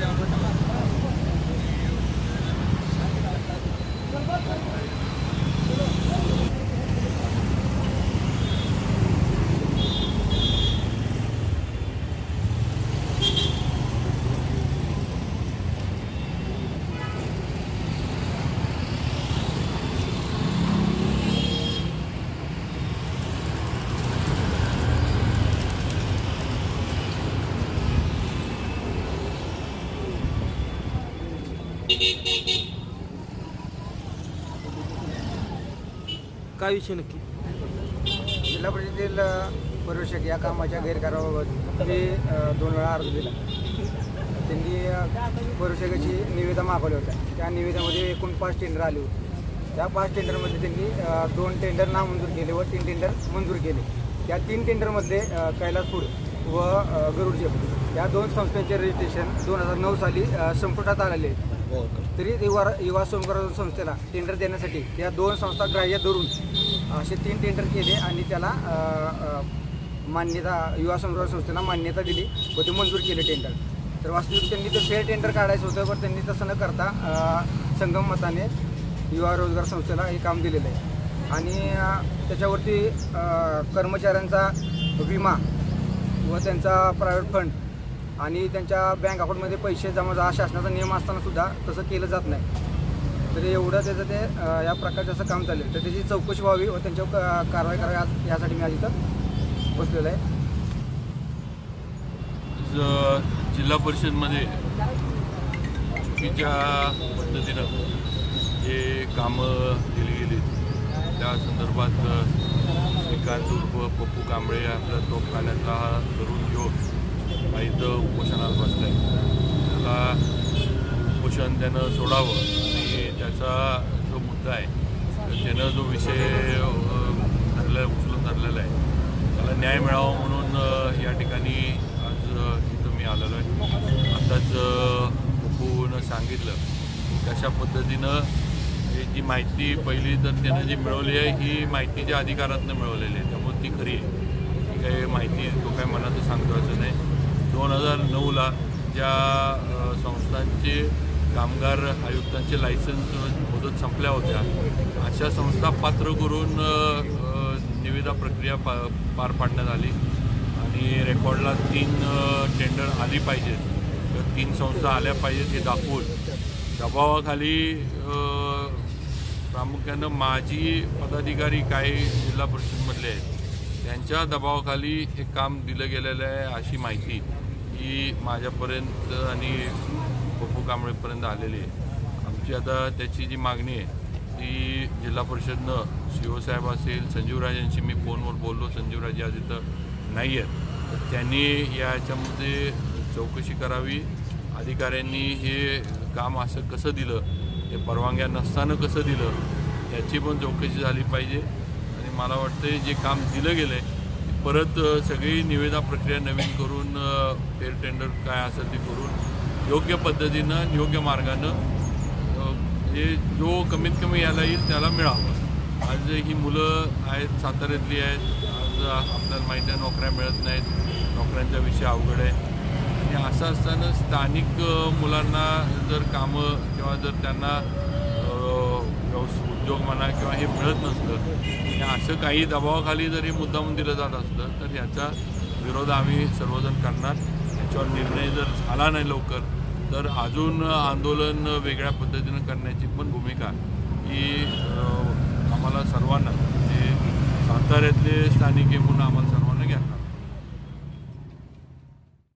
Yeah, we're coming. काय विषय नक्की? जिल्हा परिषदेतील प्रवेशक या कामाच्या गैरकाराबाबत मी दोन वेळा अर्ज दिला. त्यांनी प्रवेशकाची निवेदन मागवल्या होत्या. त्या निवेदनामध्ये एकूण पाच टेंडर आले होते. त्या पाच टेंडरमध्ये त्यांनी दोन टेंडर नामंजूर केले व तीन टेंडर मंजूर केले. त्या तीन टेंडरमध्ये कैलासपूर व गरुडजेप या दोन संस्थांचे रजिस्ट्रेशन दोन हजार नऊ साली संपुटात आलेले तरी युवा युवा संवर्धन संस्थेला टेंडर देण्यासाठी या दोन संस्था ग्राह्य धरून असे तीन टेंडर केले आणि त्याला मान्यता युवा संवर्धन संस्थेला मान्यता दिली व ते मंजूर केले टेंडर तर वास्तविक त्यांनी ते फेअर टेंडर काढायचं होतं पण त्यांनी तसं न करता संगम मताने युवा रोजगार संस्थेला हे काम दिलेलं आहे. आणि त्याच्यावरती कर्मचाऱ्यांचा विमा व त्यांचा प्रायव्हेट फंड आणि त्यांच्या बँक अकाउंटमध्ये पैसे जमा हा शासनाचा नियम असताना सुद्धा तसं केलं जात नाही. तर एवढं त्याचं ते या प्रकारचं असं काम चाललं तर त्याची चौकशी व्हावी व त्यांच्यावर कारवाई करावी यासाठी मी आज इथं बसलेलो आहे. जिल्हा परिषदमध्ये चुकीच्या पद्धतीनं जे कामं दिली गेली त्या संदर्भात श्रीकांत उर्फ पप्पू कांबळे आपला तोफखान्यातला हा तरुण युवक इथं उपोषणाला बसलं. आहे त्याला उपोषण त्यानं सोडावं. आणि त्याचा जो मुद्दा आहे तर त्यानं जो विषय धरला उचलून धरलेला आहे त्याला न्याय मिळावा म्हणून या ठिकाणी आज इथं मी आलेलो आहे. आताच पप्पूनं सांगितलं कशा पद्धतीनं हे जी माहिती पहिली तर त्यानं जी मिळवली आहे ही माहिती ज्या अधिकारातनं मिळवलेली आहे त्यामुळे ती खरी आहे. ही काही माहिती तो काय मनात सांगतो असं नाही. दोन हजार नऊला ज्या संस्थांचे कामगार आयुक्तांचे लायसन्स मुदत संपल्या होत्या. अशा संस्था पात्र करून निविदा प्रक्रिया पा पार पाडण्यात आली. आणि रेकॉर्डला तीन टेंडर आली पाहिजेत. तर तीन संस्था आल्या पाहिजेत हे दाखवून. दबावाखाली प्रामुख्यानं माजी पदाधिकारी काही जिल्हा परिषदमधले आहेत. त्यांच्या दबावाखाली हे काम दिलं गेलेलं आहे अशी माहिती. ही माझ्यापर्यंत आणि पप्पू कांबळेपर्यंत आलेली आहे. आमची आता त्याची जी मागणी आहे ती जिल्हा परिषदनं सी साहेब असेल संजीवराजांशी मी फोनवर बोललो. संजीवराज आज इथं नाही आहेत. तर त्यांनी याच्यामध्ये चौकशी करावी. अधिकाऱ्यांनी हे काम असं कसं दिलं हे परवानग्या नसताना कसं दिलं याची पण चौकशी झाली पाहिजे. आणि मला वाटतं जे काम दिलं गेलं आहे परत सगळी निविदा प्रक्रिया नवीन करून अ, फेअर टेंडर काय असेल ते करून योग्य पद्धतीनं योग्य मार्गानं हे जे जो कमीत कमी यायला येईल त्याला मिळावं. आज ही मुलं आहेत साताऱ्यातली आहेत आज आपल्याला माहिती आहे नोकऱ्या मिळत नाहीत नोकऱ्यांचा विषय अवघड आहे. आणि असं असताना स्थानिक मुलांना जर कामं किंवा जर त्यांना उद्योग म्हणा किंवा हे मिळत नसतं आणि असं काही दबावाखाली जरी मुद्दामून दिलं जात असतं तर याचा विरोध आम्ही सर्वजण करणार. याच्यावर निर्णय जर झाला नाही लवकर तर अजून आंदोलन वेगळ्या पद्धतीनं करण्याची पण भूमिका ही आम्हाला सर्वांना म्हणजे साताऱ्यातले स्थानिक म्हणून आम्हाला सर्वांना